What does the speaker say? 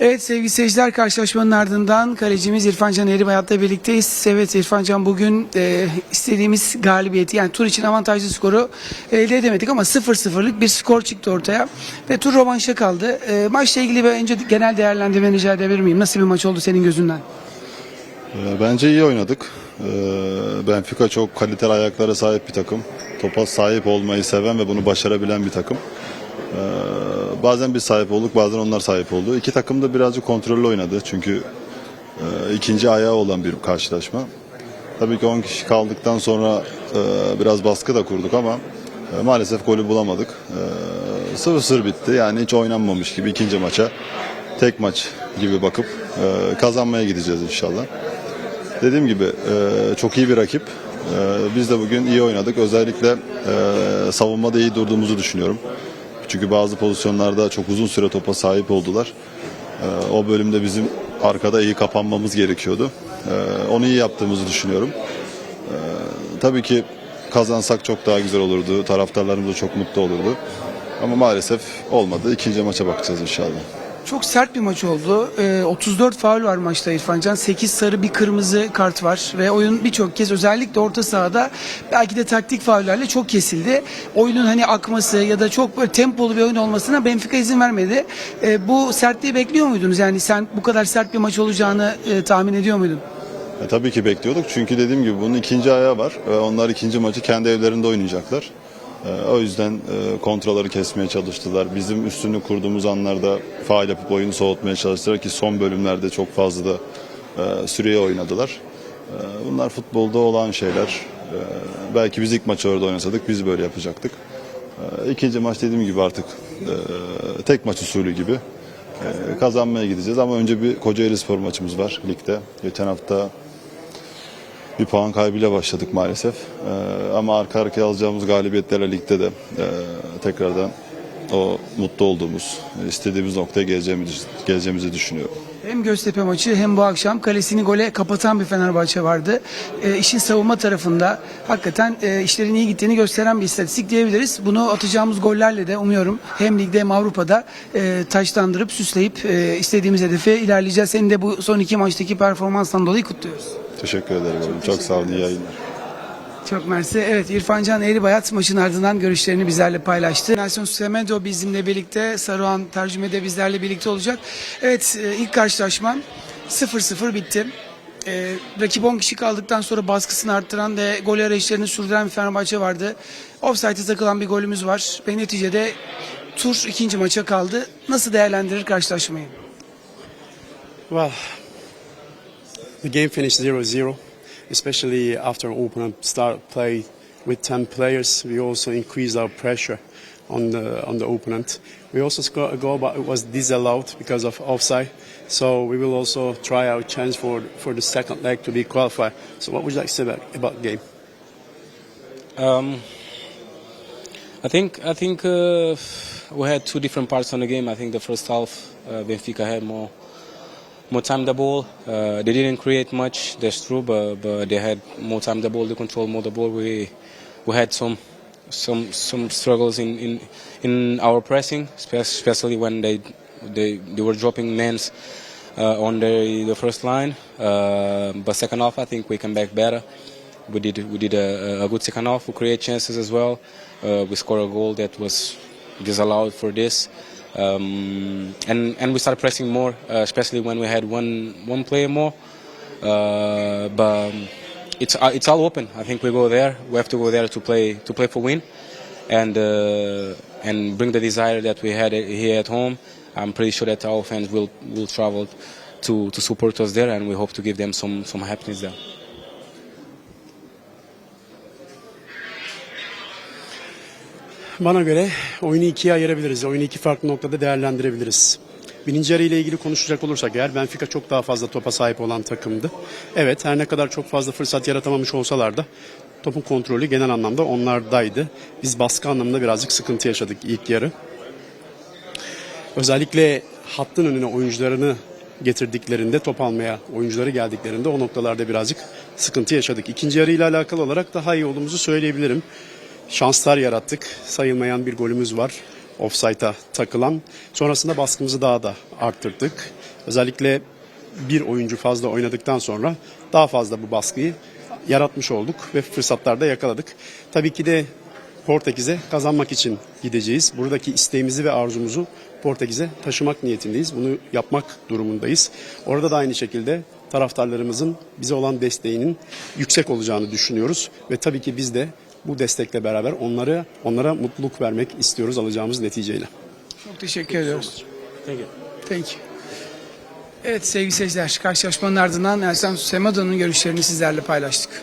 Evet sevgili seyirciler karşılaşmanın ardından kalecimiz İrfan Can Eribayat'la birlikteyiz. Evet İrfan Can bugün e, istediğimiz galibiyeti yani tur için avantajlı skoru elde edemedik ama 0-0'lık bir skor çıktı ortaya ve tur rövanşa kaldı. E, maçla ilgili bir önce genel değerlendirmeni rica edebilir miyim? Nasıl bir maç oldu senin gözünden? Ee, Bence iyi oynadık. Ee, Benfica çok kaliteli ayaklara sahip bir takım. Topa sahip olmayı seven ve bunu başarabilen bir takım. Bazen biz sahip olduk, bazen onlar sahip oldu. İki takım da birazcık kontrollü oynadı. Çünkü e, ikinci ayağı olan bir karşılaşma. Tabii ki 10 kişi kaldıktan sonra e, biraz baskı da kurduk ama e, maalesef golü bulamadık. E, Sıvı sır bitti. Yani hiç oynanmamış gibi ikinci maça tek maç gibi bakıp e, kazanmaya gideceğiz inşallah. Dediğim gibi e, çok iyi bir rakip. E, biz de bugün iyi oynadık. Özellikle e, savunmada iyi durduğumuzu düşünüyorum. Çünkü bazı pozisyonlarda çok uzun süre topa sahip oldular. E, o bölümde bizim arkada iyi kapanmamız gerekiyordu. E, onu iyi yaptığımızı düşünüyorum. E, tabii ki kazansak çok daha güzel olurdu. Taraftarlarımız da çok mutlu olurdu. Ama maalesef olmadı. İkinci maça bakacağız inşallah. Çok sert bir maç oldu. Ee, 34 faul var maçta İrfan Can. 8 sarı bir kırmızı kart var. Ve oyun birçok kez özellikle orta sahada belki de taktik faullerle çok kesildi. Oyunun hani akması ya da çok böyle tempolu bir oyun olmasına Benfica izin vermedi. Ee, bu sertliği bekliyor muydunuz? Yani sen bu kadar sert bir maç olacağını e, tahmin ediyor muydun? E, tabii ki bekliyorduk çünkü dediğim gibi bunun ikinci ayağı var ve onlar ikinci maçı kendi evlerinde oynayacaklar. E, o yüzden e, kontrolleri kesmeye çalıştılar. Bizim üstünü kurduğumuz anlarda faal yapıp oyunu soğutmaya çalıştılar ki son bölümlerde çok fazla da e, süreye oynadılar. E, bunlar futbolda olan şeyler. E, belki biz ilk maçı orada oynasadık biz böyle yapacaktık. İkinci maç dediğim gibi artık e, tek maç usulü gibi kazanmaya gideceğiz ama önce bir Kocaeli Spor maçımız var ligde. Geçen hafta bir puan kaybıyla başladık maalesef. Ee, ama arka arkaya alacağımız galibiyetlerle ligde de e, tekrardan o mutlu olduğumuz, istediğimiz noktaya geleceğimizi, geleceğimizi düşünüyorum. Hem Göztepe maçı hem bu akşam kalesini gole kapatan bir Fenerbahçe vardı. E, işin savunma tarafında hakikaten e, işlerin iyi gittiğini gösteren bir istatistik diyebiliriz. Bunu atacağımız gollerle de umuyorum hem ligde hem Avrupa'da e, taşlandırıp süsleyip e, istediğimiz hedefe ilerleyeceğiz. Senin de bu son iki maçtaki performanstan dolayı kutluyoruz. Teşekkür ederim. oğlum. Çok sağ olun. İyi yayınlar. Çok mersi. Evet İrfan Can Eğribayat maçın ardından görüşlerini bizlerle paylaştı. Nelson Semedo bizimle birlikte, Saruhan tercüme de bizlerle birlikte olacak. Evet e, ilk karşılaşma 0-0 bitti. E, rakip 10 kişi kaldıktan sonra baskısını arttıran ve gol arayışlarını sürdüren bir Fenerbahçe vardı. Offside'e takılan bir golümüz var ve neticede tur ikinci maça kaldı. Nasıl değerlendirir karşılaşmayı? Well, the game finished 0-0, especially after open start play with 10 players. We also increased our pressure on the on the opponent. We also scored a goal, but it was disallowed because of offside. So we will also try our chance for for the second leg to be qualified. So what would you like to say about, about the game? Um, I think I think uh, we had two different parts on the game. I think the first half uh, Benfica had more more time the ball. Uh, they didn't create much. That's true, but, but they had more time the ball. They control more the ball. We we had some some some struggles in in, in our pressing, especially when they they, they were dropping men's uh, on the the first line. Uh, but second half, I think we came back better. We did we did a, a good second half. We create chances as well. Uh, we scored a goal that was disallowed for this, um, and and we started pressing more, uh, especially when we had one one player more. Uh, but it's uh, it's all open. I think we go there. We have to go there to play to play for win, and uh, and bring the desire that we had here at home. I'm pretty sure that our fans will will travel to to support us there, and we hope to give them some some happiness there. Bana göre oyunu ikiye ayırabiliriz. Oyunu iki farklı noktada değerlendirebiliriz. Birinci yarı ile ilgili konuşacak olursak eğer Benfica çok daha fazla topa sahip olan takımdı. Evet her ne kadar çok fazla fırsat yaratamamış olsalar da topun kontrolü genel anlamda onlardaydı. Biz baskı anlamında birazcık sıkıntı yaşadık ilk yarı. Özellikle hattın önüne oyuncularını getirdiklerinde top almaya oyuncuları geldiklerinde o noktalarda birazcık sıkıntı yaşadık. İkinci yarı ile alakalı olarak daha iyi olduğumuzu söyleyebilirim. Şanslar yarattık. Sayılmayan bir golümüz var. offside'a takılan. Sonrasında baskımızı daha da arttırdık. Özellikle bir oyuncu fazla oynadıktan sonra daha fazla bu baskıyı yaratmış olduk ve fırsatlarda yakaladık. Tabii ki de Portekiz'e kazanmak için gideceğiz. Buradaki isteğimizi ve arzumuzu Portekiz'e taşımak niyetindeyiz. Bunu yapmak durumundayız. Orada da aynı şekilde taraftarlarımızın bize olan desteğinin yüksek olacağını düşünüyoruz ve tabii ki biz de bu destekle beraber onları onlara mutluluk vermek istiyoruz alacağımız neticeyle. Çok teşekkür ediyoruz. Thank you. Thank you. Evet sevgili seyirciler karşılaşmanın ardından Nelson Semedo'nun görüşlerini sizlerle paylaştık.